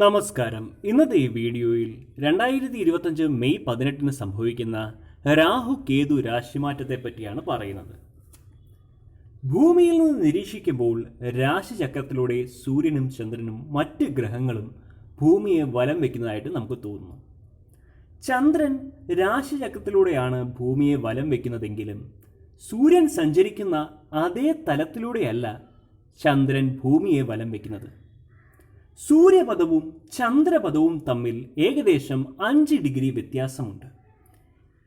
നമസ്കാരം. ഇന്നത്തെ ഈ വീഡിയോയിൽ രണ്ടായിരത്തി ഇരുപത്തഞ്ച് മെയ് പതിനെട്ടിന് സംഭവിക്കുന്ന രാഹു കേതു രാശിമാറ്റത്തെ പറ്റിയാണ് പറയുന്നത്. ഭൂമിയിൽ നിന്ന് നിരീക്ഷിക്കുമ്പോൾ രാശിചക്രത്തിലൂടെ സൂര്യനും ചന്ദ്രനും മറ്റ് ഗ്രഹങ്ങളും ഭൂമിയെ വലം വയ്ക്കുന്നതായിട്ട് നമുക്ക് തോന്നുന്നു. ചന്ദ്രൻ രാശിചക്രത്തിലൂടെയാണ് ഭൂമിയെ വലം വയ്ക്കുന്നതെങ്കിലും സൂര്യൻ സഞ്ചരിക്കുന്ന അതേ തലത്തിലൂടെയല്ല ചന്ദ്രൻ ഭൂമിയെ വലം വയ്ക്കുന്നത് സൂര്യപഥവും ചന്ദ്രപഥവും തമ്മിൽ ഏകദേശം അഞ്ച് ഡിഗ്രി വ്യത്യാസമുണ്ട്.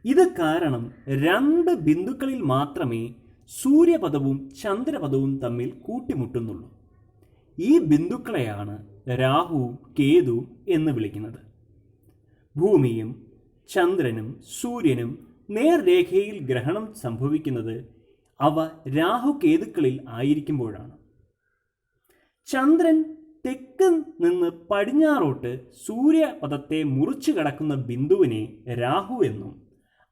ഇത് കാരണം രണ്ട് ബിന്ദുക്കളിൽ മാത്രമേ സൂര്യപഥവും ചന്ദ്രപഥവും തമ്മിൽ കൂട്ടിമുട്ടുന്നുള്ളൂ. ഈ ബിന്ദുക്കളെയാണ് രാഹുവും കേതുവും എന്ന് വിളിക്കുന്നത്. ഭൂമിയും ചന്ദ്രനും സൂര്യനും നേർരേഖയിൽ ഗ്രഹണം സംഭവിക്കുന്നത് അവ രാഹു കേതുക്കളിൽ ആയിരിക്കുമ്പോഴാണ്. ചന്ദ്രൻ തെക്ക് നിന്ന് പടിഞ്ഞാറോട്ട് സൂര്യപഥത്തെ മുറിച്ചു കടക്കുന്ന ബിന്ദുവിനെ രാഹു എന്നും.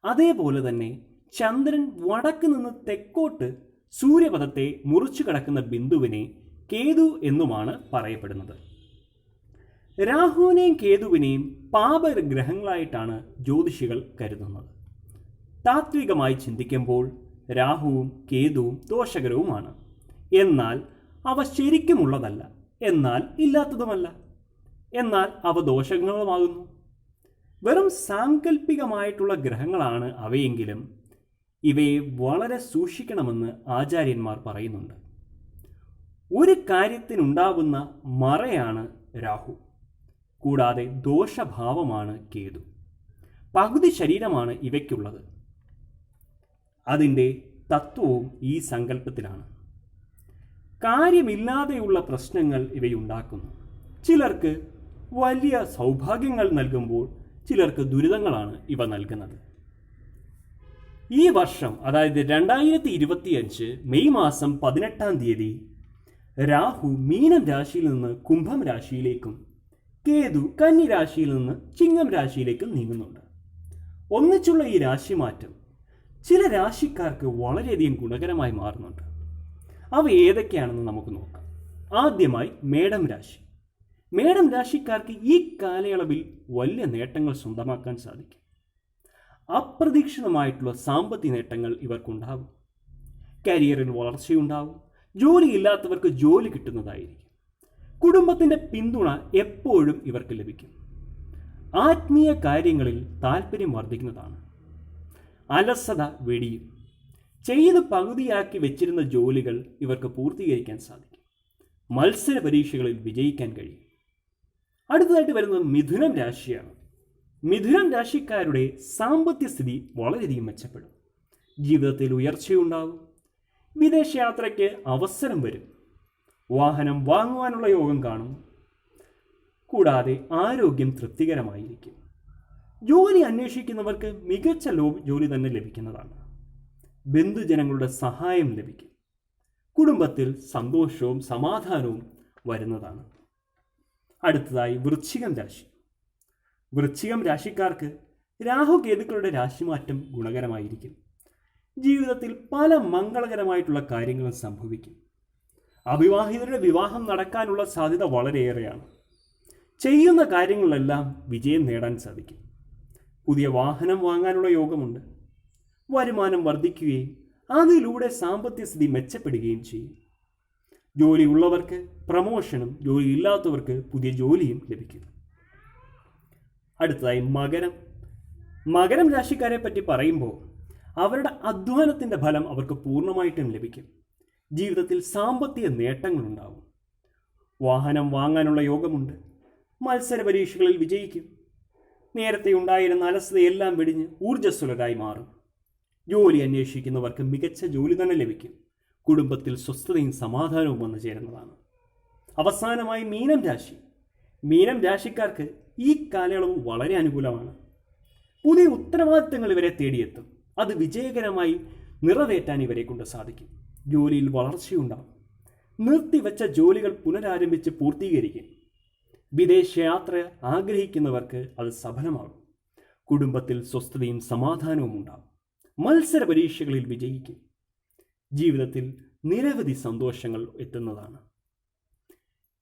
അതേപോലെ തന്നെ ചന്ദ്രൻ വടക്ക് നിന്ന് തെക്കോട്ട് സൂര്യപഥത്തെ മുറിച്ചു കടക്കുന്ന ബിന്ദുവിനെ കേതു എന്നുമാണ് പറയപ്പെടുന്നത്. രാഹുവിനെയും കേതുവിനെയും പാപഗ്രഹങ്ങളായിട്ടാണ് ജ്യോതിഷികൾ കരുതുന്നത്. താത്വികമായി ചിന്തിക്കുമ്പോൾ രാഹുവും കേതുവും ദോഷകരവുമാണ്. എന്നാൽ അവ ശരിക്കുമുള്ളതല്ല. എന്നാൽ ഇല്ലാത്തതുമല്ല. എന്നാൽ അവ ദോഷങ്ങളുമാകുന്നു. വെറും സാങ്കല്പികമായിട്ടുള്ള ഗ്രഹങ്ങളാണ് അവയെങ്കിലും ഇവയെ വളരെ സൂക്ഷിക്കണമെന്ന് ആചാര്യന്മാർ പറയുന്നുണ്ട്. ഒരു കാര്യത്തിനുണ്ടാകുന്ന മറയാണ് രാഹു. കൂടാതെ ദോഷഭാവമാണ് കേതു. പകുതി ശരീരമാണ് ഇവയ്ക്കുള്ളത്. അതിന്റെ തത്വവും ഈ സങ്കല്പത്തിലാണ് കാര്യമില്ലാതെയുള്ള പ്രശ്നങ്ങൾ ഇവയുണ്ടാക്കുന്നു. ചിലർക്ക് വലിയ സൗഭാഗ്യങ്ങൾ നൽകുമ്പോൾ ചിലർക്ക് ദുരിതങ്ങളാണ് ഇവ നൽകുന്നത്. ഈ വർഷം അതായത് രണ്ടായിരത്തി ഇരുപത്തിയഞ്ച് മെയ് മാസം പതിനെട്ടാം തീയതി രാഹു മീനം രാശിയിൽ നിന്ന് കുംഭം രാശിയിലേക്കും കേതു കന്നി രാശിയിൽ നിന്ന് ചിങ്ങം രാശിയിലേക്കും നീങ്ങുന്നുണ്ട്. ഒന്നിച്ചുള്ള ഈ രാശിമാറ്റം ചില രാശിക്കാർക്ക് വളരെയധികം ഗുണകരമായി മാറുന്നുണ്ട്. അവ ഏതൊക്കെയാണെന്ന് നമുക്ക് നോക്കാം. ആദ്യമായി മേടം രാശി. മേടം രാശിക്കാർക്ക് ഈ കാലയളവിൽ വലിയ നേട്ടങ്ങൾ സ്വന്തമാക്കാൻ സാധിക്കും. അപ്രതീക്ഷിതമായിട്ടുള്ള സാമ്പത്തിക നേട്ടങ്ങൾ ഇവർക്കുണ്ടാകും. കരിയറിൽ വളർച്ചയുണ്ടാകും. ജോലിയില്ലാത്തവർക്ക് ജോലി കിട്ടുന്നതായിരിക്കും. കുടുംബത്തിന്റെ പിന്തുണ എപ്പോഴും ഇവർക്ക് ലഭിക്കും. ആത്മീയ കാര്യങ്ങളിൽ താല്പര്യം വർദ്ധിക്കുന്നതാണ്. അലസത വെടിയും. ചെയ്ത് പകുതിയാക്കി വെച്ചിരുന്ന ജോലികൾ ഇവർക്ക് പൂർത്തീകരിക്കാൻ സാധിക്കും. മത്സര പരീക്ഷകളിൽ വിജയിക്കാൻ കഴിയും. അടുത്തതായിട്ട് വരുന്നത് മിഥുനം രാശിയാണ്. മിഥുനം രാശിക്കാരുടെ സാമ്പത്തിക സ്ഥിതി വളരെയധികം മെച്ചപ്പെടും. ജീവിതത്തിൽ ഉയർച്ചയുണ്ടാകും. വിദേശയാത്രയ്ക്ക് അവസരം വരും. വാഹനം വാങ്ങുവാനുള്ള യോഗം കാണും. കൂടാതെ ആരോഗ്യം തൃപ്തികരമായിരിക്കും. ജോലി അന്വേഷിക്കുന്നവർക്ക് മികച്ച ലോ ജോലി തന്നെ ലഭിക്കുന്നതാണ്. ബന്ധുജനങ്ങളുടെ സഹായം ലഭിക്കും. കുടുംബത്തിൽ സന്തോഷവും സമാധാനവും വരുന്നതാണ്. അടുത്തതായി വൃശ്ചികം രാശി. വൃശ്ചികം രാശിക്കാർക്ക് രാഹുകേതുക്കളുടെ രാശിമാറ്റം ഗുണകരമായിരിക്കും. ജീവിതത്തിൽ പല മംഗളകരമായിട്ടുള്ള കാര്യങ്ങളും സംഭവിക്കും. അവിവാഹിതരുടെ വിവാഹം നടക്കാനുള്ള സാധ്യത വളരെയേറെയാണ്. ചെയ്യുന്ന കാര്യങ്ങളിലെല്ലാം വിജയം നേടാൻ സാധിക്കും. പുതിയ വാഹനം വാങ്ങാനുള്ള യോഗമുണ്ട്. വരുമാനം വർദ്ധിക്കുകയും അതിലൂടെ സാമ്പത്തിക സ്ഥിതി മെച്ചപ്പെടുകയും ചെയ്യും. ജോലി ഉള്ളവർക്ക് പ്രമോഷനും ജോലി ഇല്ലാത്തവർക്ക് പുതിയ ജോലിയും ലഭിക്കും. അടുത്തതായി മകരം. മകരം രാശിക്കാരെ പറ്റി പറയുമ്പോൾ അവരുടെ അധ്വാനത്തിന്റെ ഫലം അവർക്ക് പൂർണമായിട്ടും ലഭിക്കും. ജീവിതത്തിൽ സാമ്പത്തിക നേട്ടങ്ങളുണ്ടാവും. വാഹനം വാങ്ങാനുള്ള യോഗമുണ്ട്. മത്സര പരീക്ഷകളിൽ വിജയിക്കും. നേരത്തെ ഉണ്ടായിരുന്ന അലസതയെല്ലാം വെടിഞ്ഞ് ഊർജസ്വലരായി മാറും. ജോലി അന്വേഷിക്കുന്നവർക്ക് മികച്ച ജോലി തന്നെ ലഭിക്കും. കുടുംബത്തിൽ സ്വസ്ഥതയും സമാധാനവും വന്നു ചേരുന്നതാണ്. അവസാനമായി മീനം രാശി. മീനം രാശിക്കാർക്ക് ഈ കാലയളവ് വളരെ അനുകൂലമാണ്. പുതിയ ഉത്തരവാദിത്തങ്ങൾ ഇവരെ തേടിയെത്തും. അത് വിജയകരമായി നിറവേറ്റാൻ ഇവരെ കൊണ്ട് സാധിക്കും. ജോലിയിൽ വളർച്ചയുണ്ടാകും നിർത്തിവെച്ച ജോലികൾ പുനരാരംഭിച്ച് പൂർത്തീകരിക്കും. വിദേശയാത്ര ആഗ്രഹിക്കുന്നവർക്ക് അത് സഫലമാകും. കുടുംബത്തിൽ സ്വസ്ഥതയും സമാധാനവും ഉണ്ടാകും. മത്സര പരീക്ഷകളിൽ വിജയിക്കും. ജീവിതത്തിൽ നിരവധി സന്തോഷങ്ങൾ എത്തുന്നതാണ്.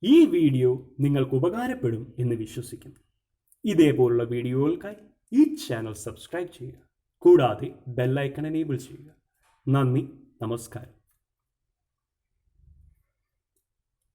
ഈ വീഡിയോ നിങ്ങൾക്ക് ഉപകാരപ്പെടും എന്ന് വിശ്വസിക്കുന്നു. ഇതേപോലുള്ള വീഡിയോകൾക്കായി ഈ ചാനൽ സബ്സ്ക്രൈബ് ചെയ്യുക. കൂടാതെ ബെല്ലൈക്കൺ എനേബിൾ ചെയ്യുക. നന്ദി നമസ്കാരം.